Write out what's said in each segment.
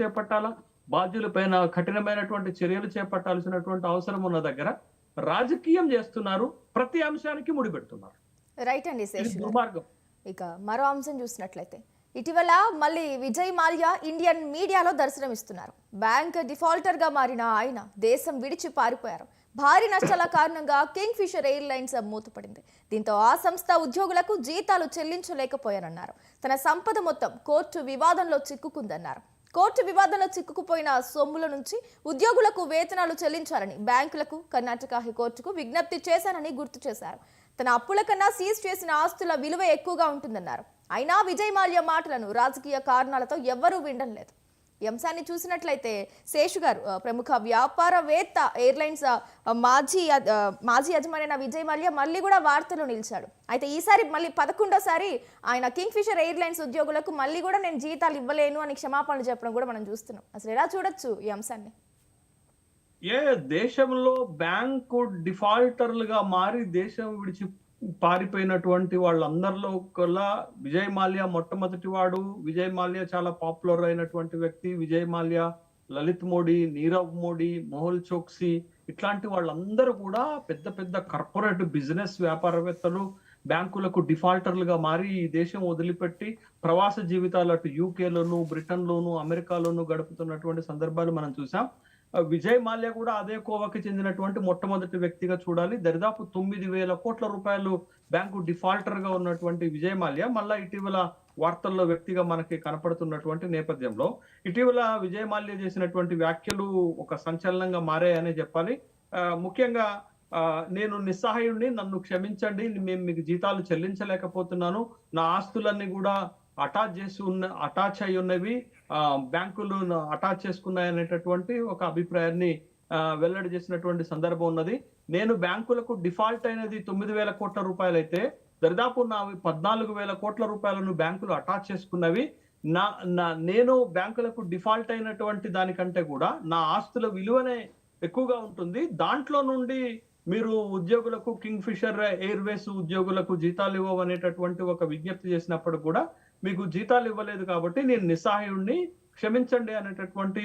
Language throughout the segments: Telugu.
చేపట్టాలా? బాధ్యులపైన కఠినమైనటువంటి చర్యలు చేపట్టాల్సినటువంటి అవసరం ఉన్న దగ్గర రాజకీయం చేస్తున్నారు. ప్రతి అంశానికి ముడిపెడుతున్నారు రైట్ అండి. దుర్మార్గం. ఇక మరో అంశం చూసినట్లయితే ఇటీవల మళ్ళీ విజయ్ మాల్యా ఇండియన్ మీడియాలో దర్శనమిస్తున్నారు. బ్యాంక్ డిఫాల్టర్గా మారిన ఆయన దేశం విడిచి పారిపోయారు. భారీ నష్టాల కారణంగా కింగ్ ఫిషర్ ఎయిర్ లైన్స్ మూతపడింది. దీంతో ఆ సంస్థ ఉద్యోగులకు జీతాలు చెల్లించలేకపోయారన్నారు తన సంపద మొత్తం కోర్టు వివాదంలో చిక్కుకుందన్నారు. కోర్టు వివాదంలో చిక్కుకుపోయిన సొమ్ముల నుంచి ఉద్యోగులకు వేతనాలు చెల్లించాలని బ్యాంకులకు కర్ణాటక హైకోర్టుకు విజ్ఞప్తి చేశానని గుర్తు చేశారు. తన అప్పుల కన్నా సీజ్ చేసిన ఆస్తుల విలువ ఎక్కువగా ఉంటుందన్నారు. అయినా విజయ్ మాల్యా మాటలను రాజకీయ కారణాలతో ఎవ్వరూ వినడం లేదు. ఈ అంశాన్ని చూసినట్లయితే శేషు గారు ప్రముఖ వ్యాపారవేత్త ఎయిర్లైన్స్ మాజీ మాజీ యజమాని అయిన విజయ్ మల్య మళ్ళీ కూడా వార్తలు నిలిచాడు. అయితే ఈసారి మళ్ళీ పదకొండోసారి ఆయన కింగ్ ఫిషర్ ఎయిర్లైన్స్ ఉద్యోగులకు మళ్ళీ కూడా నేను జీతాలు ఇవ్వలేను అని క్షమాపణలు చెప్పడం కూడా మనం చూస్తున్నాం. అసలు ఎలా చూడొచ్చు ఈ అంశాన్ని? ఏ దేశంలో బ్యాంకు డిఫాల్టర్లుగా మారి దేశం విడిచి పారిపోయినటువంటి వాళ్ళందరిలో కల్లా విజయ్ మాల్యా మొట్టమొదటి వాడు. విజయ్ మాల్యా చాలా పాపులర్ అయినటువంటి వ్యక్తి. విజయ్ మాల్యా లలిత్ మోడీ నీరవ్ మోడీ మోహల్ చోక్సీ ఇట్లాంటి వాళ్ళందరూ కూడా పెద్ద పెద్ద కార్పొరేట్ బిజినెస్ వ్యాపారవేత్తలు బ్యాంకులకు డిఫాల్టర్లుగా మారి ఈ దేశం వదిలిపెట్టి ప్రవాస జీవితాలు అటు యూకేలోను బ్రిటన్లోను అమెరికాలోను గడుపుతున్నటువంటి సందర్భాలు మనం చూసాం. విజయ్ మాల్యా కూడా అదే కోవకి చెందినటువంటి మొట్టమొదటి వ్యక్తిగా చూడాలి. దరిదాపు తొమ్మిది వేల కోట్ల రూపాయలు బ్యాంకు డిఫాల్టర్గా ఉన్నటువంటి విజయ్ మాల్యా మళ్ళా ఇటీవల వార్తల్లో వ్యక్తిగా మనకి కనపడుతున్నటువంటి నేపథ్యంలో ఇటీవల విజయ్ మాల్యా చేసినటువంటి వ్యాఖ్యలు ఒక సంచలనంగా మారాయనే చెప్పాలి. ముఖ్యంగా ఆ, నేను నిస్సహాయుడిని నన్ను క్షమించండి మేము మీకు జీతాలు చెల్లించలేకపోతున్నాను. నా ఆస్తులన్నీ కూడా అటాచ్ చేసి ఉన్న అటాచ్ అయి ఉన్నవి బ్యాంకులు అటాచ్ చేసుకున్నాయి అనేటటువంటి ఒక అభిప్రాయాన్ని వెల్లడి చేసినటువంటి సందర్భం ఉన్నది. నేను బ్యాంకులకు డిఫాల్ట్ అయినది తొమ్మిది వేల కోట్ల రూపాయలు అయితే దరిదాపు నా పద్నాలుగు వేల కోట్ల రూపాయలను బ్యాంకులు అటాచ్ చేసుకున్నవి. నా నా నేను బ్యాంకులకు డిఫాల్ట్ అయినటువంటి దానికంటే కూడా నా ఆస్తుల విలువనే ఎక్కువగా ఉంటుంది. దాంట్లో నుండి మీరు ఉద్యోగులకు కింగ్ ఫిషర్ ఎయిర్వేస్ ఉద్యోగులకు జీతాలు ఇవ్వమనేటటువంటి ఒక విజ్ఞప్తి చేసినప్పుడు కూడా మీకు జీతాలు ఇవ్వలేదు కాబట్టి నేను నిస్సహాయుణ్ణి క్షమించండి అనేటటువంటి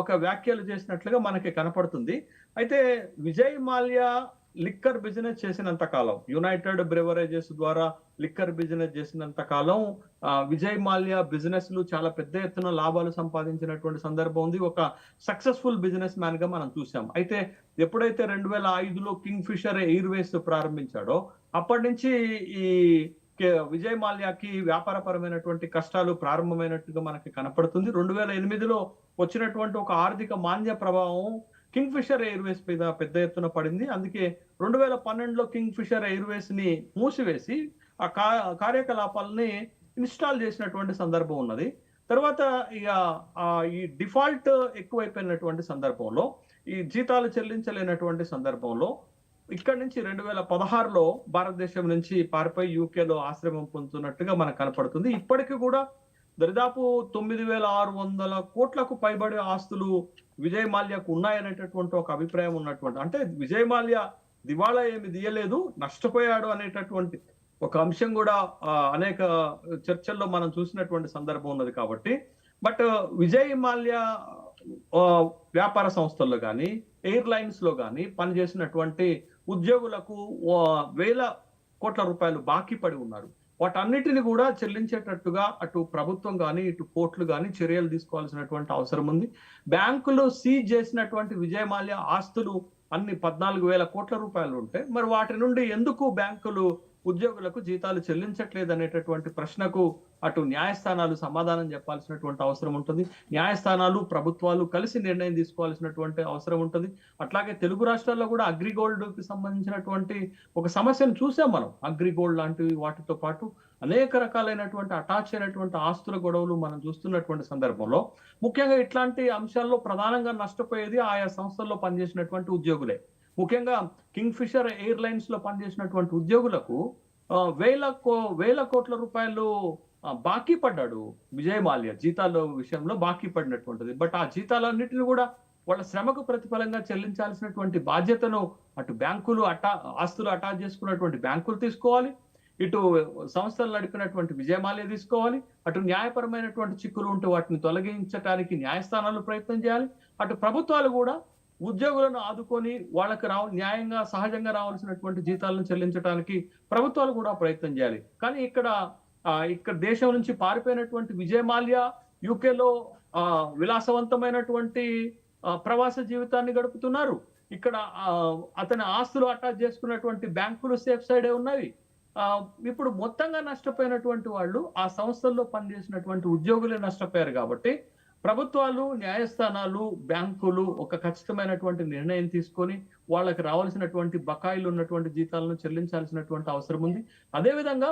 ఒక వ్యాఖ్యలు చేసినట్లుగా మనకి కనపడుతుంది. అయితే విజయ్ మాల్యా లిక్కర్ బిజినెస్ చేసినంత కాలం యునైటెడ్ బ్రెవరేజెస్ ద్వారా లిక్కర్ బిజినెస్ చేసినంత కాలం విజయ్ మాల్యా బిజినెస్లు చాలా పెద్ద ఎత్తున లాభాలు సంపాదించినటువంటి సందర్భం ఉంది. ఒక సక్సెస్ఫుల్ బిజినెస్ మ్యాన్గా మనం చూసాం అయితే ఎప్పుడైతే రెండు వేల ఐదులో కింగ్ ఫిషర్ ఎయిర్వేస్ ప్రారంభించాడో అప్పటి నుంచి ఈ విజయ్ మాల్యాకి వ్యాపారపరమైనటువంటి కష్టాలు ప్రారంభమైనట్టుగా మనకి కనపడుతుంది. రెండు వేల ఎనిమిదిలో వచ్చినటువంటి ఒక ఆర్థిక మాంద్య ప్రభావం కింగ్ ఫిషర్ ఎయిర్వేస్ మీద పెద్ద ఎత్తున పడింది. అందుకే రెండు వేల పన్నెండులో కింగ్ ఫిషర్ ఎయిర్వేస్ని మూసివేసి ఆ కా- కార్యకలాపాలని ఇన్స్టాల్ చేసినటువంటి సందర్భం ఉన్నది. తర్వాత ఇక ఈ డిఫాల్ట్ ఎక్కువైపోయినటువంటి సందర్భంలో ఈ జీతాలు చెల్లించలేనటువంటి సందర్భంలో ఇక్కడ నుంచి రెండు వేల పదహారులో భారతదేశం నుంచి పారిపోయి యూకేలో ఆశ్రమం పొందుతున్నట్టుగా మనకు కనపడుతుంది. ఇప్పటికీ కూడా దరిదాపు తొమ్మిది వేల ఆరు వందల కోట్లకు పైబడే ఆస్తులు విజయ్ మాల్యాకు ఉన్నాయనేటటువంటి ఒక అభిప్రాయం ఉన్నటువంటి అంటే విజయ్ మాల్యా దివాళా ఏమి తీయలేదు నష్టపోయాడు అనేటటువంటి ఒక అంశం కూడా అనేక చర్చల్లో మనం చూసినటువంటి సందర్భం ఉన్నది కాబట్టి. బట్ విజయ్ మాల్యా వ్యాపార సంస్థల్లో కానీ ఎయిర్లైన్స్లో కానీ పనిచేసినటువంటి ఉద్యోగులకు వేల కోట్ల రూపాయలు బాకీ పడి ఉన్నారు. వాటన్నిటిని కూడా చెల్లించేటట్టుగా అటు ప్రభుత్వం కానీ ఇటు కోర్టులు కానీ చర్యలు తీసుకోవాల్సినటువంటి అవసరం ఉంది. బ్యాంకులు సీజ్ చేసినటువంటి విజయమాల్య ఆస్తులు అన్ని పద్నాలుగు వేల కోట్ల రూపాయలు ఉంటే మరి వాటి నుండి ఎందుకు బ్యాంకులు ఉద్యోగులకు జీతాలు చెల్లించట్లేదు అనేటటువంటి ప్రశ్నకు అటు న్యాయస్థానాలు సమాధానం చెప్పాల్సినటువంటి అవసరం ఉంటుంది. న్యాయస్థానాలు ప్రభుత్వాలు కలిసి నిర్ణయం తీసుకోవాల్సినటువంటి అవసరం ఉంటుంది. అట్లాగే తెలుగు రాష్ట్రాల్లో కూడా అగ్రిగోల్డ్కి సంబంధించినటువంటి ఒక సమస్యను చూసాం మనం. అగ్రిగోల్డ్ లాంటివి వాటితో పాటు అనేక రకాలైనటువంటి అటాచ్ అయినటువంటి ఆస్తుల గొడవలు మనం చూస్తున్నటువంటి సందర్భంలో ముఖ్యంగా ఇట్లాంటి అంశాల్లో ప్రధానంగా నష్టపోయేది ఆయా సంస్థల్లో పనిచేసినటువంటి ఉద్యోగులే. ముఖ్యంగా కింగ్ ఫిషర్ ఎయిర్లైన్స్లో పనిచేసినటువంటి ఉద్యోగులకు వేల కో వేల కోట్ల రూపాయలు బాకీ పడ్డాడు విజయ్ మాల్యా జీతాల విషయంలో బాకీ పడినటువంటిది. బట్ ఆ జీతాలన్నింటిని కూడా వాళ్ళ శ్రమకు ప్రతిఫలంగా చెల్లించాల్సినటువంటి బాధ్యతను అటు బ్యాంకులు అటా ఆస్తులు అటాచ్ చేసుకున్నటువంటి బ్యాంకులు తీసుకోవాలి. ఇటు సంస్థలు నడిపినటువంటి విజయమాల్య తీసుకోవాలి. అటు న్యాయపరమైనటువంటి చిక్కులు ఉంటే వాటిని తొలగించడానికి న్యాయస్థానాలు ప్రయత్నం చేయాలి. అటు ప్రభుత్వాలు కూడా ఉద్యోగులను ఆదుకొని వాళ్ళకి రావ న్యాయంగా సహజంగా రావాల్సినటువంటి జీతాలను చెల్లించడానికి ప్రభుత్వాలు కూడా ప్రయత్నం చేయాలి. కానీ ఇక్కడ ఇక్కడ దేశం నుంచి పారిపోయినటువంటి విజయ్ మాల్యా యూకేలో ఆ, విలాసవంతమైనటువంటి ఆ, ప్రవాస జీవితాన్ని గడుపుతున్నారు. ఇక్కడ ఆ, అతని ఆస్తులు అటాచ్ చేసుకున్నటువంటి బ్యాంకులు సేఫ్ సైడే ఉన్నవి. ఆ, ఇప్పుడు మొత్తంగా నష్టపోయినటువంటి వాళ్ళు ఆ సంస్థల్లో పనిచేసినటువంటి ఉద్యోగులే నష్టపోయారు కాబట్టి ప్రభుత్వాలు న్యాయస్థానాలు బ్యాంకులు ఒక ఖచ్చితమైనటువంటి నిర్ణయం తీసుకొని వాళ్ళకి రావాల్సినటువంటి బకాయిలు ఉన్నటువంటి జీతాలను చెల్లించాల్సినటువంటి అవసరం ఉంది. అదేవిధంగా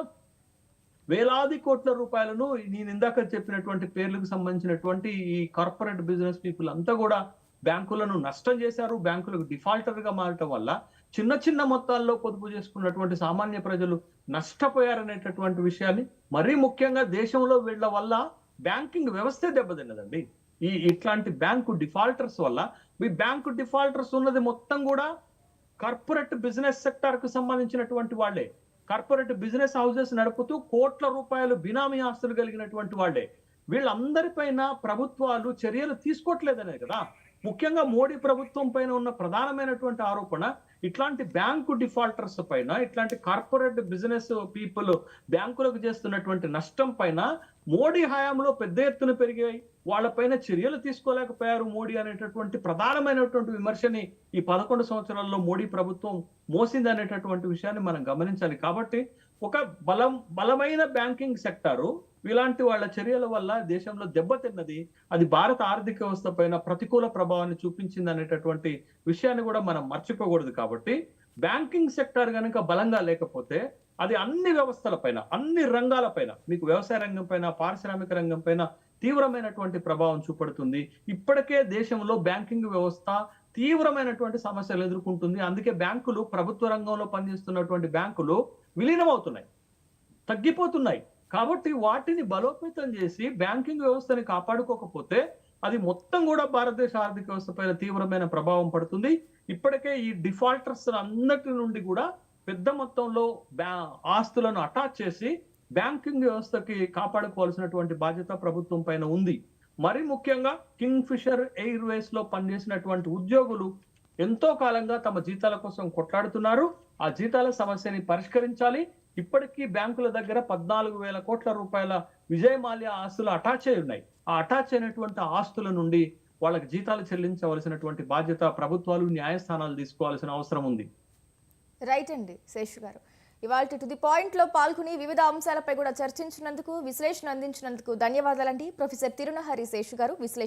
వేలాది కోట్ల రూపాయలను నేను ఇందాక చెప్పినటువంటి పేర్లకు సంబంధించినటువంటి ఈ కార్పొరేట్ బిజినెస్ పీపుల్ అంతా కూడా బ్యాంకులను నష్టం చేశారు బ్యాంకులకు డిఫాల్టర్గా మారటం వల్ల చిన్న చిన్న మొత్తాల్లో పొదుపు చేసుకున్నటువంటి సామాన్య ప్రజలు నష్టపోయారనేటటువంటి విషయాన్ని మరీ ముఖ్యంగా దేశంలో వీళ్ళ వల్ల బ్యాంకింగ్ వ్యవస్థే దెబ్బతిన్నదండి. ఈ ఇట్లాంటి బ్యాంకు డిఫాల్టర్స్ వల్ల మీ బ్యాంకు డిఫాల్టర్స్ ఉన్నది మొత్తం కూడా కార్పొరేట్ బిజినెస్ సెక్టార్కు సంబంధించినటువంటి వాళ్ళే. కార్పొరేట్ బిజినెస్ హౌసెస్ నడుపుతూ కోట్ల రూపాయలు బినామీ ఆస్తులు కలిగినటువంటి వాళ్ళే. వీళ్ళందరిపైన ప్రభుత్వాలు చర్యలు తీసుకోవట్లేదనే కదా. ముఖ్యంగా మోడీ ప్రభుత్వం పైన ఉన్న ప్రధానమైనటువంటి ఆరోపణ ఇట్లాంటి బ్యాంకు డిఫాల్టర్స్ పైన ఇట్లాంటి కార్పొరేట్ బిజినెస్ పీపుల్ బ్యాంకులకు చేస్తున్నటువంటి నష్టం పైన మోడీ హయాంలో పెద్ద ఎత్తున పెరిగాయి. వాళ్ళపైన చర్యలు తీసుకోలేకపోయారు మోడీ అనేటటువంటి ప్రధానమైనటువంటి విమర్శని ఈ పదకొండు సంవత్సరాల్లో మోడీ ప్రభుత్వం మోసింది అనేటటువంటి విషయాన్ని మనం గమనించాలి. కాబట్టి ఒక బలం బలమైన బ్యాంకింగ్ సెక్టారు ఇలాంటి వాళ్ళ చర్యల వల్ల దేశంలో దెబ్బతిన్నది అది భారత ఆర్థిక వ్యవస్థ పైన ప్రతికూల ప్రభావాన్ని చూపించింది అనేటటువంటి విషయాన్ని కూడా మనం మర్చిపోకూడదు కాబట్టి బ్యాంకింగ్ సెక్టార్ కనుక బలంగా లేకపోతే అది అన్ని వ్యవస్థల పైన అన్ని రంగాల పైన మీకు వ్యవసాయ రంగం పైన పారిశ్రామిక రంగం పైన తీవ్రమైనటువంటి ప్రభావం చూపడుతుంది. ఇప్పటికే దేశంలో బ్యాంకింగ్ వ్యవస్థ తీవ్రమైనటువంటి సమస్యలు ఎదుర్కొంటుంది. అందుకే బ్యాంకులు ప్రభుత్వ రంగంలో పనిచేస్తున్నటువంటి బ్యాంకులు విలీనమవుతున్నాయి తగ్గిపోతున్నాయి. కాబట్టి వాటిని బలోపేతం చేసి బ్యాంకింగ్ వ్యవస్థని కాపాడుకోకపోతే అది మొత్తం కూడా భారతదేశ ఆర్థిక వ్యవస్థ పైన తీవ్రమైన ప్రభావం పడుతుంది. ఇప్పటికే ఈ డిఫాల్టర్స్ అందటి నుండి కూడా పెద్ద మొత్తంలో బ్యా ఆస్తులను అటాచ్ చేసి బ్యాంకింగ్ వ్యవస్థకి కాపాడుకోవాల్సినటువంటి బాధ్యత ప్రభుత్వం పైన ఉంది. మరి ముఖ్యంగా కింగ్ ఫిషర్ ఎయిర్వేస్లో పనిచేసినటువంటి ఉద్యోగులు ఎంతో కాలంగా తమ జీతాల కోసం కొట్లాడుతున్నారు. ఆ జీతాల సమస్యని పరిష్కరించాలి. ఇప్పటికీ బ్యాంకుల దగ్గర పద్నాలుగు వేల కోట్ల రూపాయల విజయ్ మాల్యా ఆస్తులు అటాచ్ అయి ఉన్నాయి. ఆ అటాచ్ అయినటువంటి ఆస్తుల నుండి వాళ్ళకి జీతాలు చెల్లించవలసినటువంటి బాధ్యత ప్రభుత్వాలు న్యాయస్థానాలు తీసుకోవాల్సిన అవసరం ఉంది. రైట్ అండి శేషు గారు. ఇవాళ టు ది పాయింట్లో పాల్గొని వివిధ అంశాలపై కూడా చర్చించినందుకు విశ్లేషణ అందించినందుకు ధన్యవాదాలండి. ప్రొఫెసర్ తిరునహరి శేషు గారు విశ్లేషణ